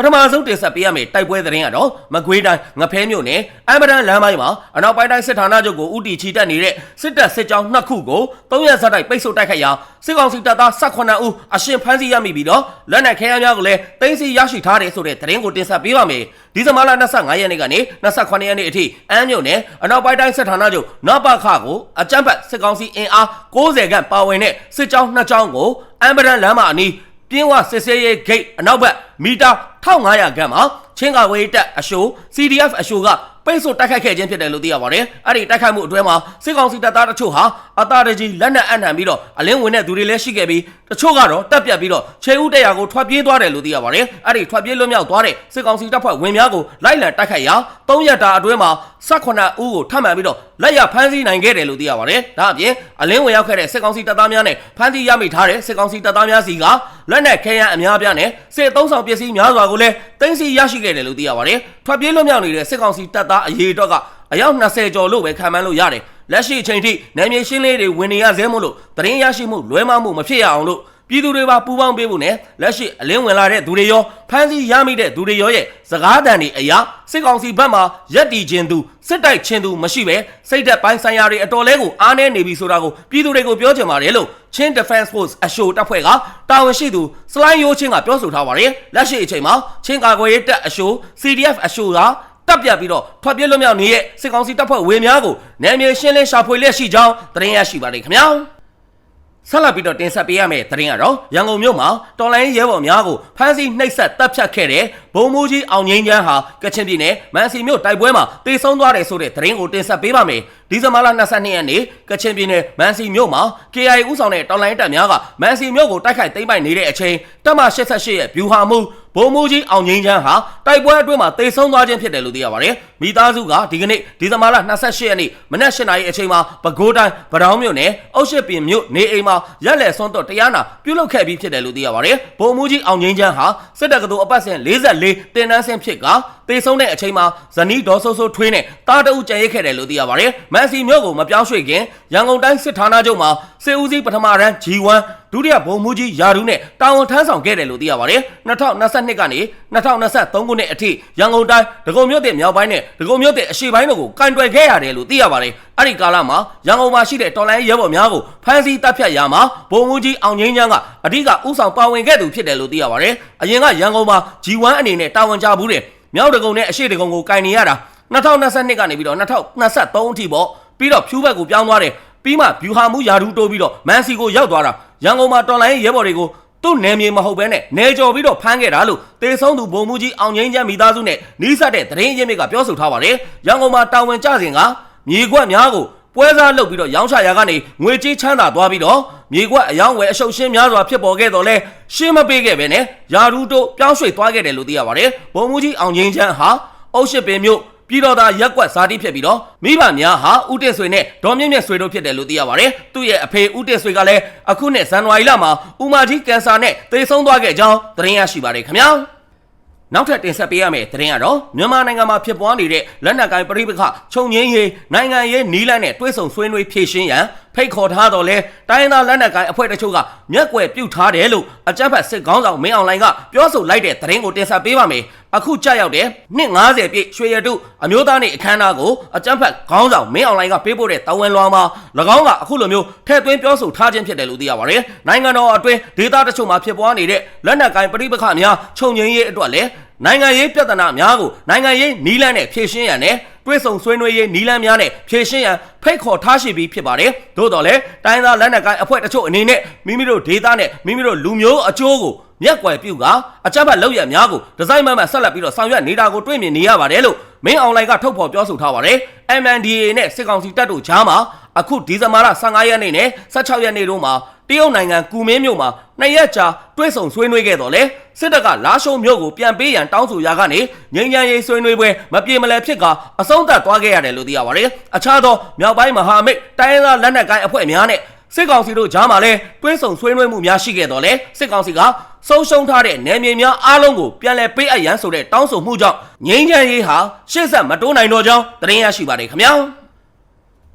ပထမဆုံးတင်ဆက်ပေးရမယ့်တိုက်ပွဲသတင်းကတော့မကွေးတိုင်းငဖဲမြို့နယ်အမ်ဘဒန်လမ်းပိုင်းမှာအနောက်ပိုင်းတိုင်းစစ်ဌာနချုပ်ကိုဥတီချီတက်နေတဲ့စစ်တပ်စစ်ကြောင်းနှစ်ခုကို၃ရက်ဆက်တိုက်ပိတ်ဆို့တိုက်ခိုက်ရာစစ်ကောင်စီတပ်သား18ဦးအရှင်ဖမ်းဆီးရမိပြီးတော့လက်နက်ခဲယမ်းများကိုလည်းတင်းစီရရှိထားတယ်ဆိုတဲ့သတင်းကိုတင်ဆက်ပေးပါမယ်ဒီဇင်ဘာလ25ရက်နေ့ကနေ28ရက်နေ့အထိအမ်းမြို့နယ်အနောက်ပိုင်းတိုင်းစစ်ဌာနချုပ်နပခကိုအကြမ်းဖက်စစ်ကောင်စီအင်အား60ခန့်ပါဝင်တဲ့စစ်ကြောင်းနှစ်ကြောင်းကိုအမ်ဘဒန်လမ်းမအနီးပြင်းဝစစ်စေးရေးဂိတ်အနောက်ဘက် မီတာ1500ခန့်မှာချင်းကာဝေးတက်အရှိုး CDF အရှိုးကပိတ်ဆို့တိုက်ခိုက်ခဲ့ခြင်းဖြစ်တယ်လို့သိရပါတယ်။အဲ့ဒီတိုက်ခိုက်မှုအတွင်းမှာစစ်ကောင်စီတပ်သားတချို့ဟာအတာတကြီးလက်နက်အံ့နံပြီးတော့အလင်းဝင်တဲ့သူတွေလည်းရှိခဲ့ပြီးတချို့ကတော့တက်ပြတ်ပြီးတော့ခြေဦးတရားကိုထွက်ပြေးသွားတယ်လို့သိရပါတယ်။အဲ့ဒီထွက်ပြေးလွတ်မြောက်သွားတဲ့စစ်ကောင်စီတပ်ဖွဲ့ဝင်များကိုလိုက်လံတိုက်ခိုက်ရာ၃ရက်တာအတွင်းမှာ18ဦးကိုထပ်မံပြီးတော့လက်ရဖမ်းဆီးနိုင်ခဲ့တယ်လို့သိရပါတယ်။ဒါအပြင်အလင်းဝင်ရောက်ခဲ့တဲ့စစ်ကောင်စီတပ်သားများနဲ့ဖမ်းဆီးရမိထားတဲ့စစ်ကောင်စီတပ်သားများစီကလက်နက်ခဲယမ်းအများပြားနဲ့စစ်သုံးဆောင်ပစ္စည်းများစွာကိုလည်းတင်စီရရှိခဲ့တယ်လို့သိရပါတယ်။ထွက်ပြေးလွတ်မြောက်နေတဲ့စစ်ကောင်စီတပ်သားအရေးအတွက်ကအယောက်20ကျော်လို့ပဲခံမှန်းလို့ရတယ်။လက်ရှိအချိန်ထိနယ်မြေရှင်းလေးတွေဝင်နေရသေးမို့လို့တရင်ရရှိမှုလွဲမှားမှုမဖြစ်ရအောင်လို့ ပြည်သူတွေပါပူးပေါင်းပေးဖို့နဲ့လက်ရှိအလင်းဝင်လာတဲ့သူတွေရောဖမ်းဆီးရမိတဲ့သူတွေရောရဲ့စကားတန်တွေအရာစစ်ကောင်စီဘက်မှရက်တီခြင်းသူစစ်တိုက်ခြင်းသူမရှိပဲစိတ်သက်ပိုင်းဆိုင်ရာတွေအတော်လဲကိုအားနည်းနေပြီဆိုတာကိုပြည်သူတွေကိုပြောချင်ပါတယ်လို့ချင်း Defense Force အရှိုတပ်ဖွဲ့ကတာဝန်ရှိသူစလိုင်းယိုးချင်းကပြောဆိုထားပါတယ်လက်ရှိအချိန်မှာချင်းကာကွယ်ရေးတပ်အရှို CDF အရှိုကတပ်ပြတ်ပြီးတော့ထွက်ပြေးလွတ်မြောက်နေတဲ့စစ်ကောင်စီတပ်ဖွဲ့ဝေများကိုနယ်မြေရှင်းလင်းရှာဖွေလျက်ရှိကြောင်းသတင်းရရှိပါတယ်ခင်ဗျာ ဆက်လက်ပြီးတော့တင်ဆက်ပေးရမယ့်သတင်းကတော့ရန်ကုန်မြို့မှာတော်လိုင်းရဲဘော်များကိုဖမ်းဆီးနှိပ်စက်တပ်ဖြတ်ခဲ့တဲ့ဘုံမိုးကြီးအောင်ငိမ့်ချမ်းဟာကချင်ပြည်နယ်မန်စီမြို့တိုက်ပွဲမှာတေဆုံးသွားတယ်ဆိုတဲ့သတင်းကိုတင်ဆက်ပေးပါမယ် ဒီဇင်ဘာလ22ရက်နေ့ကချင်ပြည်နယ်မန်စီမြို့မှာ KIA ဦးဆောင်တဲ့တော်လိုင်းတပ်များကမန်စီမြို့ကိုတိုက်ခိုက်သိမ်းပိုက်နေတဲ့အချိန်တပ်မ88ရဲ့ဗျူဟာမှုဘုံမိုးကြီးအောင်ငိမ့်ချမ်းဟာတိုက်ပွဲအတွင်းမှာတေဆုံးသွားခြင်းဖြစ်တယ်လို့သိရပါတယ်မိသားစုကဒီကနေ့ဒီဇင်ဘာလ28ရက်နေ့မနက်၈နာရီအချိန်မှာပဲခူးတိုင်းဗဒောင်းမြို့နယ်အုတ်ရှိပင်မြို့နေအိမ်မှာရက်လက်ဆွန်းတော့တရားနာပြုလုပ်ခဲ့ပြီးဖြစ်တယ်လို့သိရပါတယ်ဘုံမိုးကြီးအောင်ငိမ့်ချမ်းဟာစစ်တပ်ကတူအပတ်စဉ်44တင်နန်းဆင်းဖြစ်က တေဆုံးတဲ့အချိန်မှာဇနီးဒေါ်ဆိုးဆိုးထွေးနဲ့တားတအုပ်ကြံရိတ်ခဲ့တယ်လို့သိရပါတယ်မန်စီမြို့ကိုမပြောင်းရွှေ့ခင်ရန်ကုန်တိုင်းစစ်ဌာနချုပ်မှာစေဦးစီးပထမရန် G1 ဒုတိယဗိုလ်မှူးကြီးယာဒူးနဲ့တာဝန်ထမ်းဆောင်ခဲ့တယ်လို့သိရပါတယ်2022ကနေ2023ခုနှစ်အထိရန်ကုန်တိုင်းဒဂုံမြို့တဲ့မြောက်ပိုင်းနဲ့ဒဂုံမြို့တဲ့အရှေ့ပိုင်းတို့ကိုကင်တွယ်ခဲ့ရတယ်လို့သိရပါတယ်အဲ့ဒီကာလမှာရန်ကုန်မှာရှိတဲ့တော်လိုင်းရဲဘော်များကိုဖမ်းဆီးတပ်ဖြတ်ရာမှာဗိုလ်မှူးကြီးအောင်ငိမ့်ချမ်းကအဓိကဥဆောင်ပါဝင်ခဲ့သူဖြစ်တယ်လို့သိရပါတယ်အရင်ကရန်ကုန်မှာ G1 အနေနဲ့တာဝန်ကျဘူးတယ် မြောက်ဒဂုံနဲ့အရှေ့ဒဂုံကိုကင်နေရတာ2022ကနေပြီးတော့2023အထိပေါ့ပြီးတော့ဖြူးဘက်ကိုပြောင်းသွားတယ်ပြီးမှဗျူဟာမှုယာဒူးတိုးပြီးတော့မန်စီကိုရောက်သွားတာရန်ကုန်မှာတော်လိုင်းရဲဘော်တွေကိုသူ့နယ်မြေမဟုတ်ဘဲနဲ့နေကြော်ပြီးတော့ဖမ်းခဲ့တာလို့တေဆုံးသူဘုံမူကြီးအောင်ငိမ့်ချမ်းမိသားစုနဲ့နီးစပ်တဲ့သတင်းရင်းမြစ်ကပြောဆိုထားပါတယ်ရန်ကုန်မှာတာဝန်ကျစဉ်ကမြေခွက်များကို ပွဲစားလုပ်ပြီးတော့ရောင်းချရာကနေငွေကြေးချမ်းသာသွားပြီးတော့မြေခွက်အယောင်းဝယ်အရှုပ်ရှင်းများစွာဖြစ်ပေါ်ခဲ့တော့လဲရှင်းမပေးခဲ့ပဲနဲ့ယာဒူးတို့ပြောင်းရွှေ့သွားခဲ့တယ်လို့သိရပါတယ်ဘုံမူကြီးအောင်ငိမ့်ချမ်းဟာအုတ်ရှိပင်မြို့ပြည်တော်သားရက်ကွက်ဇာတိဖြစ်ပြီးတော့မိဘများဟာဦးတင်ဆွေနဲ့ဒေါ်မြင့်မြင့်ဆွေတို့ဖြစ်တယ်လို့သိရပါတယ်။သူ့ရဲ့အဖေဦးတင်ဆွေကလည်းအခုနှစ်ဇန်နဝါရီလမှာဦးမကြီးကင်ဆာနဲ့သေဆုံးသွားခဲ့ကြောင်းသတင်းရရှိပါတယ်ခင်ဗျာ။ နောက်ထပ်တင်ဆက်ပေးရမယ့်သတင်းကတော့မြန်မာနိုင်ငံမှာဖြစ်ပွားနေတဲ့လက်နက်ကိုင်ပဋိပက္ခခြုံငင်းရေးနိုင်ငံရေးနီးလန်းနဲ့တွဲဆုံဆွေးနွေးဖြေရှင်းရန်ဖိတ်ခေါ်ထားတော့လဲတိုင်းရင်းသားလက်နက်ကိုင်အဖွဲ့တချို့ကမျက်ကွယ်ပြုတ်ထားတယ်လို့အကြမ်းဖက်စစ်ကောင်းဆောင်မင်းအောင်လှိုင်ကပြောဆိုလိုက်တဲ့သတင်းကိုတင်ဆက်ပေးပါမယ်အခုကြရောက်တဲ့နှစ်90ပြည့်ရွှေရတုအမျိုးသားနေ့အခမ်းအနားကိုအကြမ်းဖက်ခေါင်းဆောင်မင်းအောင်လှိုင်ကပေးပို့တဲ့တာဝန်လွှာမှာ၎င်းကအခုလိုမျိုးထည့်သွင်းပြောဆိုထားခြင်းဖြစ်တယ်လို့သိရပါတယ်နိုင်ငံတော်အတွင်းဒေသတချို့မှာဖြစ်ပွားနေတဲ့လက်နက်ကိုင်ပဋိပက္ခများခြုံငင်းရေးအတွက်လည်းနိုင်ငံရေးပြဿနာများကိုနိုင်ငံရေးနီးလန်းနဲ့ဖြေရှင်းရန်နဲ့ တွဲဆုံဆွေးနွေးရေးနီးလန်းများနဲ့ဖြေရှင်းရန်ဖိတ်ခေါ်ထားရှိပြီးဖြစ်ပါတယ်။သို့တော်လည်းတိုင်းသားလက်နက်ကိုင်အဖွဲ့တချို့အနေနဲ့မိမိတို့ဒေသနဲ့မိမိတို့လူမျိုးအကျိုးကိုမျက်ကွယ်ပြုကအကြမ်းဖက်လုပ်ရများကိုဒီဇိုင်းမမဆက်လက်ပြီးတော့ဆောင်ရွက်နေတာကိုတွေ့မြင်နေရပါတယ်လို့မင်းအောင်လိုင်ကထုတ်ဖော်ပြောဆိုထားပါတယ်။ MNDAA နဲ့စစ်ကောင်စီတပ်တို့ကြားမှာအခုဒီဇင်ဘာလ15ရက်နေ့နဲ့16ရက်နေ့တို့မှာ တရုတ်နိုင်ငံကူမင်းမြို့မှာနှစ်ရက်ကြာတွဲဆုံဆွေးနွေးခဲ့တော့လေစစ်တပ်ကလာရှုံမြို့ကိုပြန်ပေးရန်တောင်းဆိုရာကနေငြိမ်းချမ်းရေးဆွေးနွေးပွဲမပြေမလည်ဖြစ်ကအဆုံးသတ်သွားခဲ့ရတယ်လို့သိရပါတယ်။အခြားသောမြောက်ပိုင်းမဟာမိတ်တိုင်းရင်းသားလက်နက်ကိုင်အဖွဲ့များနဲ့စစ်ကောင်စီတို့ကြားမှာလဲတွဲဆုံဆွေးနွေးမှုများရှိခဲ့တော့လေစစ်ကောင်စီကဆုံးရှုံးထားတဲ့နယ်မြေများအားလုံးကိုပြန်လည်ပေးအပ်ရန်ဆိုတဲ့တောင်းဆိုမှုကြောင့်ငြိမ်းချမ်းရေးဟာရှေ့ဆက်မတိုးနိုင်တော့ကြောင်းသတင်းရရှိပါတယ်ခင်ဗျာ။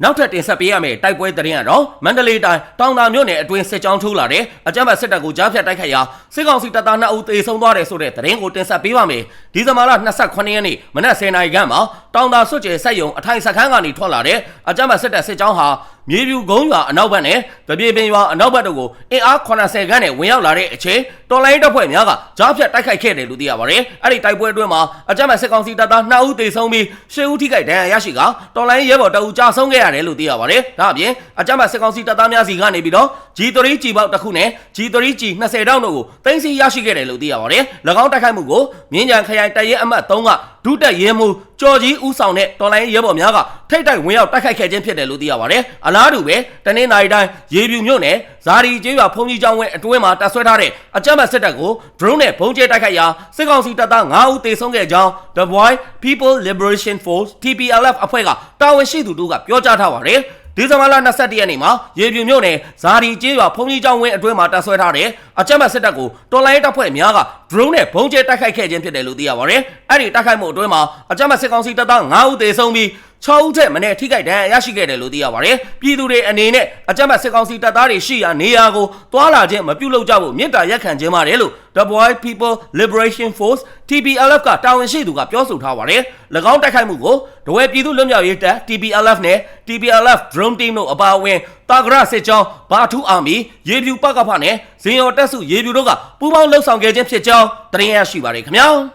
နောက်ထပ်တင်ဆက်ပေးရမယ့်တိုက်ပွဲသတင်းကတော့မန္တလေးတိုင်းတောင်သာမြို့နယ်အတွင်းစစ်ကြောင်းထိုးလာတဲ့အကြမ်းဖက်စစ်တပ်ကိုကြားဖြတ်တိုက်ခိုက်ရာစစ်ကောင်စီတပ်သား2ဦးသေဆုံးသွားတယ်ဆိုတဲ့သတင်းကိုတင်ဆက်ပေးပါမယ်။ဒီဇင်ဘာလ28ရက်နေ့မနက်10:00နာရီခန့်မှာတောင်သာစွတ်ကျဲဆက်ယုံအထိုင်စခန်းကနေထွက်လာတဲ့အကြမ်းဖက်စစ်တပ်စစ်ကြောင်းဟာ မြေပြူကုန်းရွာအနောက်ဘက်နဲ့တပြေပင်ရွာအနောက်ဘက်တို့ကိုအင်အား80ခန်းနဲ့ဝင်ရောက်လာတဲ့အချိန်တော်လိုင်းတပ်ဖွဲ့များကကြားဖြတ်တိုက်ခိုက်ခဲ့တယ်လို့သိရပါတယ်။အဲ့ဒီတိုက်ပွဲအတွင်းမှာအကြမ်းဖက်စစ်ကောင်စီတပ်သား2ဦးသေဆုံးပြီး10ဦးထိခိုက်ဒဏ်ရာရရှိကတော်လိုင်းရဲဘော်တအူကြာဆုံးခဲ့ရတယ်လို့သိရပါတယ်။ဒါအပြင်အကြမ်းဖက်စစ်ကောင်စီတပ်သားများစီကနေပြီးတော့ G3 G ပေါက်တစ်ခုနဲ့ G3 G 20တောင်းတို့ကိုတင်စီရရှိခဲ့တယ်လို့သိရပါတယ်။၎င်းတိုက်ခိုက်မှုကိုမြင်းကြံခရိုင်တပ်ရဲအမှတ်3က ဒုတက်ရဲမှုကြော်ကြီးဦးဆောင်တဲ့တော်လိုင်းရဲဘော်များကထိတ်တိုက်ဝင်ရောက်တိုက်ခိုက်ခဲ့ခြင်းဖြစ်တယ်လို့သိရပါတယ်။အလားတူပဲတနင်္လာရီတိုင်းရေပြူမြို့နယ်ဇာဒီကျေးရွာဖုန်ကြီးကျောင်းဝင်းအတွင်းမှာတပ်ဆွဲထားတဲ့အကြမ်းဖက်စစ်တပ်ကို drone နဲ့ဘုံကျဲတိုက်ခိုက်ရာစစ်ကောင်စီတပ်သား9ဦးသေဆုံးခဲ့ကြောင်း The Boy People Liberation Force TPLF အဖွဲ့ကတာဝန်ရှိသူတို့ကပြောကြားထားပါတယ်။ ဒီဇင်ဘာလ22ရက်နေ့မှာရေပြူမြို့နယ်ဇာဒီကျေးရွာဖုန်ကြီးကျောင်းဝင်းအတွင်းမှာတပ်ဆွဲထားတဲ့အကြမ်းဖက်စစ်တပ်ကိုတော်လိုင်းတပ်ဖွဲ့များက drone နဲ့ဘုံကျဲတိုက်ခိုက်ခဲ့ခြင်းဖြစ်တယ်လို့သိရပါတယ်။အဲ့ဒီတိုက်ခိုက်မှုအတွင်းမှာအကြမ်းဖက်စစ်ကောင်စီတပ်သား9ဦးသေဆုံးပြီး 6ဦးထက်မနည်းထိခိုက်ဒဏ်ရာရရှိခဲ့တယ်လို့သိရပါတယ်။ပြည်သူတွေအနေနဲ့အကြမ်းဖက်စစ်ကောင်စီတပ်သားတွေရှိရာနေရာကိုတွာလာခြင်းမပြုလုပ်ကြဖို့မြစ်တာရက်ခံခြင်းပါတယ်လို့ The Boy People Liberation Force TPLF ကတာဝန်ရှိသူကပြောဆိုထားပါတယ်။၎င်းတိုက်ခိုက်မှုကိုဒဝဲပြည်သူ့လွတ်မြောက်ရေးတပ် TPLF နဲ့ TPLF Drone Team တို့အပါအဝင်တာဂရစစ်ကြောင်းဘာထူးအာမီရေပြူပကဖနဲ့ဇင်ယော်တက်စုရေပြူတို့ကပူးပေါင်းလှုပ်ဆောင်ခဲ့ခြင်းဖြစ်ကြောင်းသတင်းရရှိပါတယ်ခင်ဗျာ။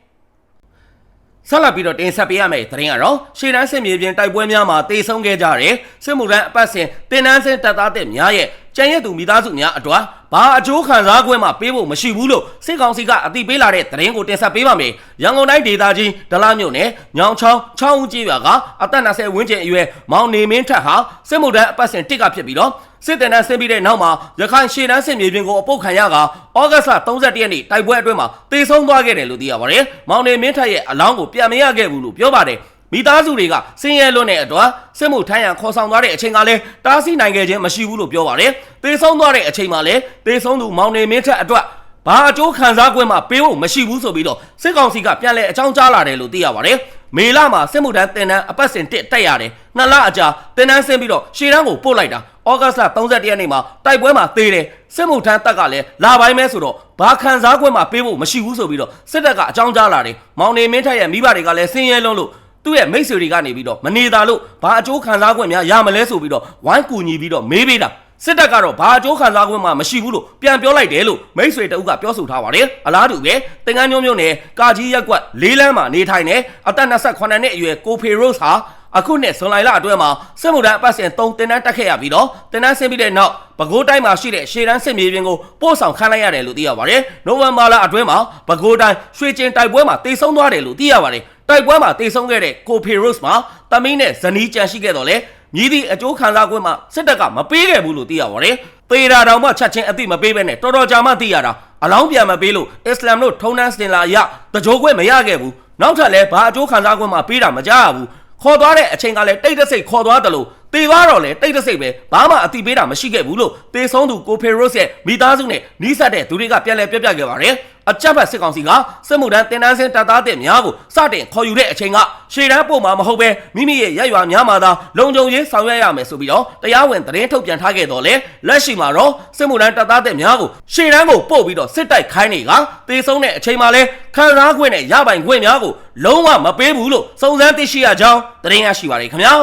ဆက်လက်ပြီးတော့တင်ဆက်ပေးရမယ့်သတင်းကတော့ရှေ့တန်းစစ်မြေပြင်တိုက်ပွဲများမှာတေဆုံးခဲ့ကြတဲ့စစ်မှုထမ်းအပတ်စဉ်တင်နန်းစင်တပ်သားတဲ့များရဲ့ ကျန်ရည်သူမိသားစုများအတွက်ဘာအကျိုးခံစား권မှပေးဖို့မရှိဘူးလို့စစ်ကောင်စီကအသိပေးလာတဲ့သတင်းကိုတင်ဆက်ပေးပါမယ်။ရန်ကုန်တိုင်းဒေသကြီးဒလမြို့နယ်ညောင်ချောင်းချောင်းဦးကြီးရွာကအသက်20ဝန်းကျင်အရွယ်မောင်နေမင်းထက်ဟာစစ်မှုထမ်းအပတ်စဉ်တစ်ကဖြစ်ပြီးတော့စစ်တပ်နဲ့ဆင်းပြီးတဲ့နောက်မှာရခိုင်ရှေ့တန်းစစ်မြေပြင်ကိုအပုတ်ခံရကဩဂတ်လ31ရက်နေ့တိုက်ပွဲအတွင်းမှာတေဆုံးသွားခဲ့တယ်လို့သိရပါတယ်။မောင်နေမင်းထက်ရဲ့အလောင်းကိုပြန်မရခဲ့ဘူးလို့ပြောပါတယ်။ မိသားစုတွေကစင်ရဲလွန်းတဲ့အတွက်စစ်မှုထမ်းရန်ခေါ်ဆောင်သွားတဲ့အချိန်ကလည်းတားဆီးနိုင်ခဲ့ခြင်းမရှိဘူးလို့ပြောပါတယ်။သေဆုံးသွားတဲ့အချိန်မှာလည်းသေဆုံးသူမောင်နေမင်းထက်အတွက်ဘာအကျိုးခံစား권မှပေးဖို့မရှိဘူးဆိုပြီးတော့စစ်ကောင်စီကပြန်လဲအကြောင်းကြားလာတယ်လို့သိရပါတယ်။မေလမှာစစ်မှုထမ်းတင်တန်းအပတ်စဉ်တစ်တက်ရတယ်။နှစ်လအကြာတင်တန်းဆင်းပြီးတော့ရှေ့တန်းကိုပို့လိုက်တာ။ဩဂတ်လ31ရက်နေ့မှာတိုက်ပွဲမှာသေတယ်။စစ်မှုထမ်းတက်ကလည်းလာပိုင်းမဲဆိုတော့ဘာခံစား권မှပေးဖို့မရှိဘူးဆိုပြီးတော့စစ်တပ်ကအကြောင်းကြားလာတယ်။မောင်နေမင်းထက်ရဲ့မိဘတွေကလည်းဆင်းရဲလုံးလို့ သူ့ရဲ့မိတ်ဆွေတွေကနေပြီးတော့မနေတာလို့ဘာအကျိုးခံစား권များရမလဲဆိုပြီးတော့ဝိုင်းကူညီပြီးတော့မေးပေးတာစစ်တပ်ကတော့ဘာအကျိုးခံစား권မှမရှိဘူးလို့ပြန်ပြောလိုက်တယ်လို့မိတ်ဆွေတအုပ်ကပြောဆိုထားပါတယ်အလားတူပဲတင်ကန်းညုံမျိုးနဲ့ကာကြီးရက်ကွက်လေးလမ်းမှာနေထိုင်နေအသက်28နှစ်အရွယ်ကိုဖေရို့စ်ဟာအခုနှစ်ဇွန်လလအတွင်းမှာစစ်မှုထမ်းအပတ်စဉ်3တင်တန်းတက်ခဲ့ရပြီးတော့တင်တန်းဆင်းပြီးတဲ့နောက်ပဲခူးတိုင်းမှာရှိတဲ့ရှေ့တန်းစစ်မြေပြင်ကိုပို့ဆောင်ခံလိုက်ရတယ်လို့သိရပါတယ်။နိုဝင်ဘာလအတွင်းမှာပဲခူးတိုင်းရွှေကျင်တိုက်ပွဲမှာတေဆုံးသွားတယ်လို့သိရပါတယ်။ တိုက်ပွဲမှာတေဆုံးခဲ့တဲ့ကိုဖီရိုစ်မှာတမင်းနဲ့ဇနီးကြံရှိခဲ့တော့လေမြည်သည့်အကျိုးခံစား권မှာစစ်တပ်ကမပေးခဲ့ဘူးလို့သိရပါတယ်။သေတာတောင်မှချက်ချင်းအသိမပေးဘဲနဲ့တော်တော်ကြာမှသိရတာအလောင်းပြန်မပေးလို့အစ္စလာမ်တို့ထုံးတန်းစင်လာအရတကြိုးခွဲမရခဲ့ဘူး။နောက်ထပ်လည်းဘာအကျိုးခံစား권မှာပေးတာမကြရဘူး။ခေါ်သွားတဲ့အချိန်ကလည်းတိတ်တဆိတ်ခေါ်သွားတယ်လို့တေသွားတော့လေတိတ်တဆိတ်ပဲဘာမှအတိပေးတာမရှိခဲ့ဘူးလို့တေဆုံးသူကိုဖေရိုစ်ရဲ့မိသားစုနဲ့နီးစပ်တဲ့သူတွေကပြန်လည်ပြပြခဲ့ပါတယ် အကြက်ဖက်စစ်ကောင်စီကစစ်မှုထမ်းတင်တန်းစင်တပ်သားတဲ့များကိုစတင်ခေါ်ယူတဲ့အချိန်ကရှေ့တန်းပို့မှာမဟုတ်ပဲမိမိရဲ့ရက်ရွာများမှာသာလုံခြုံရေးဆောင်ရွက်ရမယ်ဆိုပြီးတော့တရားဝင်သတင်းထုတ်ပြန်ထားခဲ့တော့လေလက်ရှိမှာတော့စစ်မှုထမ်းတပ်သားတဲ့များကိုရှေ့တန်းကိုပို့ပြီးတော့စစ်တိုက်ခိုင်းနေကတေဆုံးတဲ့အချိန်မှာလဲခံစားခွင့်နဲ့ရပိုင်ခွင့်များကိုလုံးဝမပေးဘူးလို့စုံစမ်းသိရှိရကြောင်းသတင်းရရှိပါတယ်ခင်ဗျာ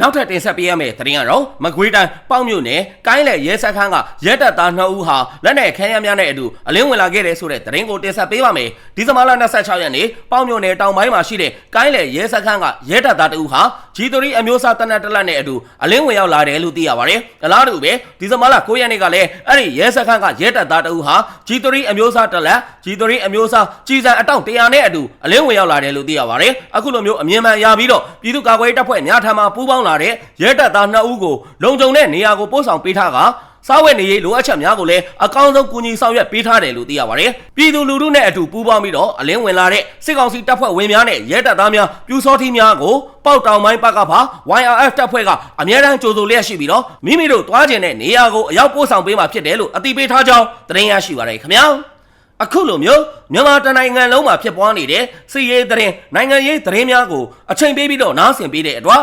နောက်ထပ်တင်ဆက်ပေးရမယ့်သတင်းကတော့မကွေးတိုင်းပေါ့မြို့နယ်ကိုင်းလေရဲစခန်းကရဲတပ်သား2ဦးဟာလက်နက်ခဲယမ်းများနဲ့အတူအလင်းဝင်လာခဲ့တဲ့ဆိုတဲ့သတင်းကိုတင်ဆက်ပေးပါမယ်။ဒီဇင်ဘာလ26ရက်နေ့ပေါ့မြို့နယ်တောင်ပိုင်းမှာရှိတဲ့ကိုင်းလေရဲစခန်းကရဲတပ်သား2ဦးဟာ G3 အမျိုးအစားတနက်တလက်နဲ့အတူအလင်းဝင်ရောက်လာတယ်လို့သိရပါတယ်။အလားတူပဲဒီဇင်ဘာလ9ရက်နေ့ကလည်းအဲ့ဒီရဲစခန်းကရဲတပ်သားတဦးဟာ G3 အမျိုးအစားတလက် G3 အမျိုးအစားကြီးစံအတောင့်100နဲ့အတူအလင်းဝင်ရောက်လာတယ်လို့သိရပါတယ်။အခုလိုမျိုးအမြင်မှန်ရပြီးတော့ပြည်သူ့ကာကွယ်ရေးတပ်ဖွဲ့များထံမှပူးပေါင်းလာတဲ့ရဲတပ်သား2ဦးကိုလုံခြုံတဲ့နေရာကိုပို့ဆောင်ပေးထားက စားဝတ်နေရေးလိုအပ်ချက်များကိုလည်းအကောင်းဆုံးကူညီဆောင်ရွက်ပေးထားတယ်လို့သိရပါတယ်။ပြည်သူလူထုနဲ့အတူပူးပေါင်းပြီးတော့အလင်းဝင်လာတဲ့စစ်ကောင်စီတပ်ဖွဲ့ဝင်များနဲ့ရဲတပ်သားများပြူစောထီးများကိုပေါက်တောင်ပိုင်းပကဖာ YRF တပ်ဖွဲ့ကအမြဲတမ်းကြိုဆိုလျက်ရှိပြီးတော့မိမိတို့သွားကျင်တဲ့နေရာကိုအရောက်ပို့ဆောင်ပေးမှာဖြစ်တယ်လို့အသိပေးထားကြောင်းသတင်းရရှိပါတယ်ခင်ဗျာ။အခုလိုမျိုးမြန်မာတိုင်းနိုင်ငံလုံးမှာဖြစ်ပွားနေတဲ့စီရေးသတင်းနိုင်ငံရေးသတင်းများကိုအချိန်ပေးပြီးတော့နားဆင်ပေးတဲ့အတွက်